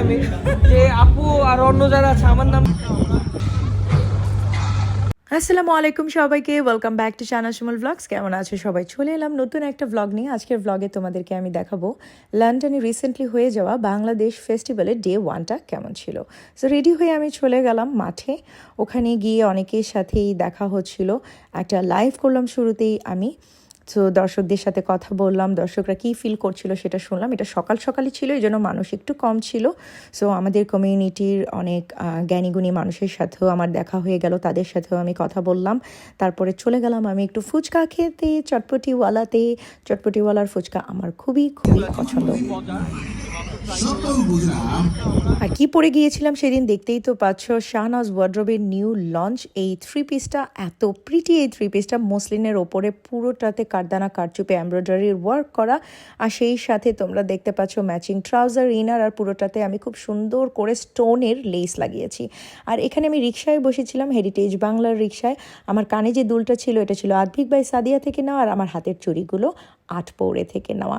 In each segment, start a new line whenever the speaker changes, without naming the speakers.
আমি যে আপু আর অন্য যারা আছে, আমার নাম
আসসালামু আলাইকুম সবাইকে welcome back to Chana vlogs কেমন আছো সবাই? চলে এলাম নতুন একটা ভ্লগ নিয়ে। আজকের ভ্লগে তোমাদেরকে আমি দেখাবো লন্ডনে রিসেন্টলি হয়ে যাওয়া বাংলাদেশ ফেস্টিভ্যালের ডে ওয়ানটা কেমন ছিল। সো রেডি হয়ে আমি চলে গেলাম মাঠে। ওখানে গিয়ে অনেকের সাথেই দেখা হচ্ছিল। একটা লাইভ করলাম শুরুতেই আমি। তো দর্শকদের সাথে কথা বললাম, দর্শকরা কী ফিল করছিল সেটা শুনলাম। এটা সকাল সকালই ছিল, এই জন্য মানুষ একটু কম ছিল। সো আমাদের কমিউনিটির অনেক জ্ঞানীগুণী মানুষের সাথেও আমার দেখা হয়ে গেল, তাদের সাথেও আমি কথা বললাম। তারপরে চলে গেলাম আমি একটু ফুচকা খেতে, চটপটিওয়ালাতে। চটপটিওয়ালার ফুচকা আমার খুবই খুবই পছন্দ। আর কি পরে গিয়েছিলাম সেদিন দেখতেই তো পাচ্ছ, শাহনাজ ওয়ার্ড্রবের নিউ লঞ্চ এই থ্রি পিসটা এত প্রিটি এই থ্রি পিসটা মসলিনের ওপরে পুরোটাতে কারদানা, কারচুপে, এমব্রয়ডারির ওয়ার্ক করা। আর সেই সাথে তোমরা দেখতে পাচ্ছ ম্যাচিং ট্রাউজার ইনার আর পুরোটাতে আমি খুব সুন্দর করে স্টোনের লেস লাগিয়েছি। আর এখানে আমি রিক্সায় বসেছিলাম হেরিটেজ বাংলার রিক্সায় আমার কানে যে দুলটা ছিল, এটা ছিল আধভিক বাই সাদিয়া থেকে নেওয়া আর আমার হাতের চুড়িগুলো আট পৌড়ে থেকে নেওয়া।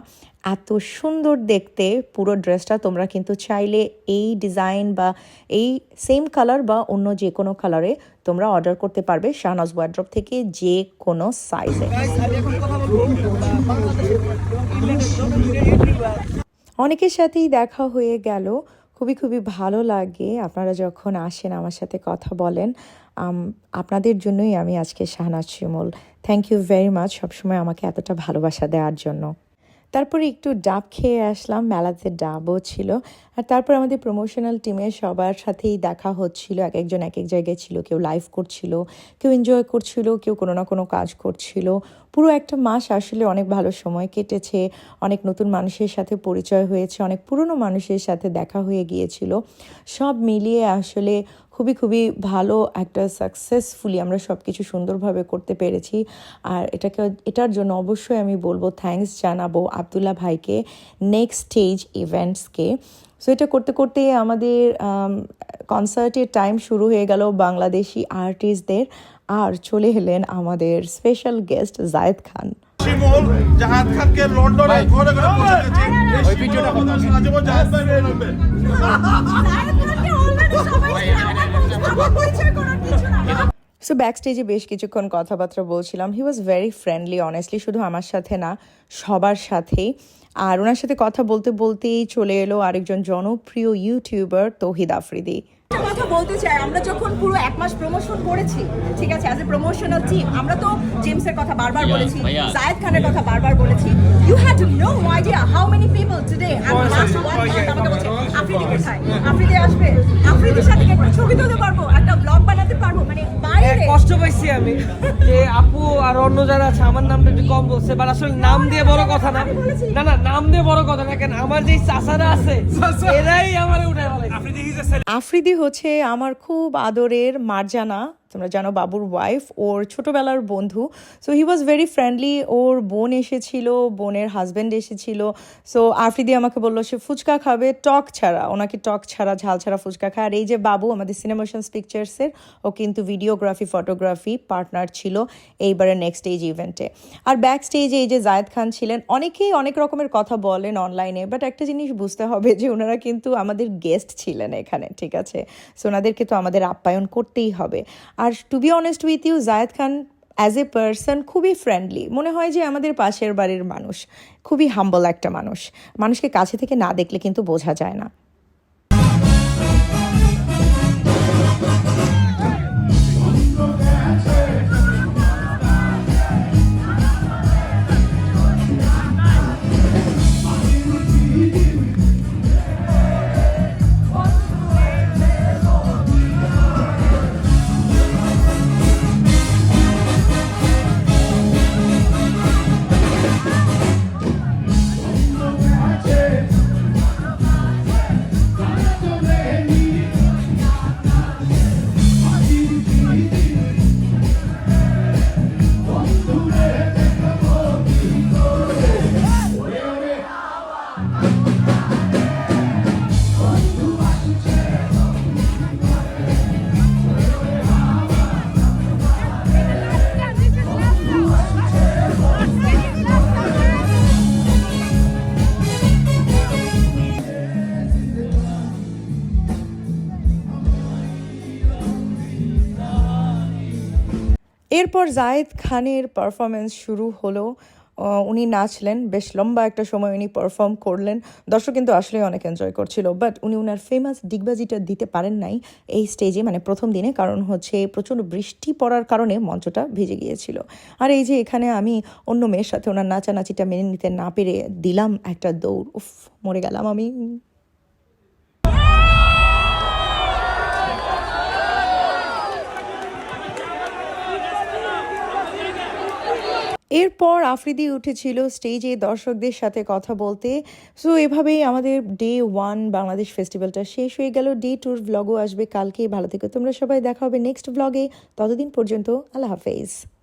এত সুন্দর দেখতে, পুরো ড্রেসটা তোমরা কিন্তু চাইলে এই ডিজাইন বা এই সেম কালার বা অন্য যে কোনো কালারে তোমরা অর্ডার করতে পারবে শাহনাজ ওয়ার্ড্রপ থেকে যে কোনো সাইজে অনেকের সাথেই দেখা হয়ে গেল। খুবই খুবই ভালো লাগে আপনারা যখন আসেন আমার সাথে কথা বলেন। আপনাদের জন্যই আমি আজকে Shahnaz Shimul. Thank you very much সবসময় আমাকে এতটা ভালোবাসা দেওয়ার জন্য। তারপরে একটু ডাব খেয়ে আসলাম, মেলাতে ডাবও ছিল। আর তারপর আমাদের প্রমোশনাল টিমের সবার সাথেই দেখা হচ্ছিল, এক একজন এক এক জায়গায় ছিল, কেউ লাইভ করছিল, কেউ এনজয় করছিল, কেউ কোনো না কোনো কাজ করছিল। পুরো একটা মাস আসলে অনেক ভালো সময় কেটেছে, অনেক নতুন মানুষের সাথে পরিচয় হয়েছে, অনেক পুরনো মানুষের সাথে দেখা হয়ে গিয়েছিল। সব মিলিয়ে আসলে খুবই খুবই ভালো একটা সাকসেসফুলি আমরা সব কিছু সুন্দরভাবে করতে পেরেছি। আর এটাকে এটার জন্য অবশ্যই আমি বলব থ্যাঙ্কস জানাব আবদুল্লাহ ভাইকে নেক্সট স্টেজ ইভেন্টসকে সো এটা করতে করতে আমাদের কনসার্টের টাইম শুরু হয়ে গেল বাংলাদেশি আর্টিস্টদের আর চলে এলেন আমাদের স্পেশাল গেস্ট জায়েদ খান।
শিমুল জাহাদ খানকে লন্ডনে ঘরে ঘরে পৌঁছে ওই ভিডিওটা আজীবন জাহাদ ভাই বের হবে
সো ব্যাক স্টেজে বেশ কিছুক্ষণ কথাবার্তা বলছিলাম। He was very friendly honestly শুধু আমার সাথে না সবার সাথেই। আর ওনার সাথে কথা বলতে বলতেই চলে এলো আরেকজন জনপ্রিয় ইউটিউবার তৌহিদ আফ্রিদি।
একটা কথা বলতে চাই আমরা যখন পুরো এক মাস প্রমোশন করেছি ঠিক আছে অ্যাজ এ প্রমোশনাল টিম আমরা তো জেমসের কথা বারবার বলেছি জায়েদ খানের কথা বারবার বলেছি। You had no idea how many people today আমাকে বলছে আফ্রিদি কোথায়? আফ্রিদি আসবে? আফ্রিদির
আমি। যে আপু আর অন্য যারা আছে আমার নামটা একটু কম বলছে বাট আসলে নাম দিয়ে বড় কথা না। না না নাম দিয়ে বড় কথা না কেন আমার যে চাচারা আছে এরাই আমার উঠে
আফ্রিদি হচ্ছে আমার খুব আদরের মার্জানা। তোমরা জানো বাবুর ওয়াইফ ওর ছোটবেলার বন্ধু। So he was very friendly ওর বোন এসেছিল, বোনের হাজব্যান্ড এসেছিল। সো আফ্রিদি আমাকে বলল, সে ফুচকা খাবে, টক ছাড়া। ওনাকে টক ছাড়া, ঝাল ছাড়া ফুচকা খায়। আর এই যে বাবু, আমাদের সিনেমোশনস পিকচার্সের ও কিন্তু ভিডিওগ্রাফি ফটোগ্রাফি পার্টনার ছিল এইবারে নেক্সট স্টেজ ইভেন্টে আর ব্যাক স্টেজে এই যে জায়েদ খান ছিলেন, অনেকেই অনেক রকমের কথা বলেন অনলাইনে বাট একটা জিনিস বুঝতে হবে যে ওনারা কিন্তু আমাদের গেস্ট ছিলেন এখানে, ঠিক আছে? সো ওনাদেরকে তো আমাদের আপ্যায়ন করতেই হবে। আর to be honest with you Zayed Khan as a person খুবই ফ্রেন্ডলি মনে হয় যে আমাদের পাশের বাড়ির মানুষ। খুবই হাম্বল একটা মানুষ। মানুষকে কাছে থেকে না দেখলে কিন্তু বোঝা যায় না। এরপর জায়েদ খানের পারফরমেন্স শুরু হলো। উনি নাচলেন, বেশ লম্বা একটা সময় উনি পারফর্ম করলেন। দর্শক কিন্তু আসলে অনেক এনজয় করছিল বাট উনি ওনার ফেমাস ডিগবাজিটা দিতে পারেন নাই এই স্টেজে মানে প্রথম দিনে, কারণ হচ্ছে প্রচণ্ড বৃষ্টি পড়ার কারণে মঞ্চটা ভিজে গিয়েছিল। আর এই যে এখানে আমি অন্য মেয়ের সাথে ওনার নাচানাচিটা মেনে নিতে না পেরে দিলাম একটা দৌড়, উফ, মরে গেলাম আমি। এরপর আফ্রিদি উঠেছিল স্টেজে দর্শকদের সাথে কথা বলতে। সো এভাবেই আমাদের ডে ওয়ান বাংলাদেশ ফেস্টিভ্যালটা শেষ হয়ে গেল। ডে টুর ব্লগও আসবে কালকে। ভালো থেকে। তোমরা সবাই দেখা হবে নেক্সট ব্লগে ততদিন পর্যন্ত আল্লাহ হাফেজ।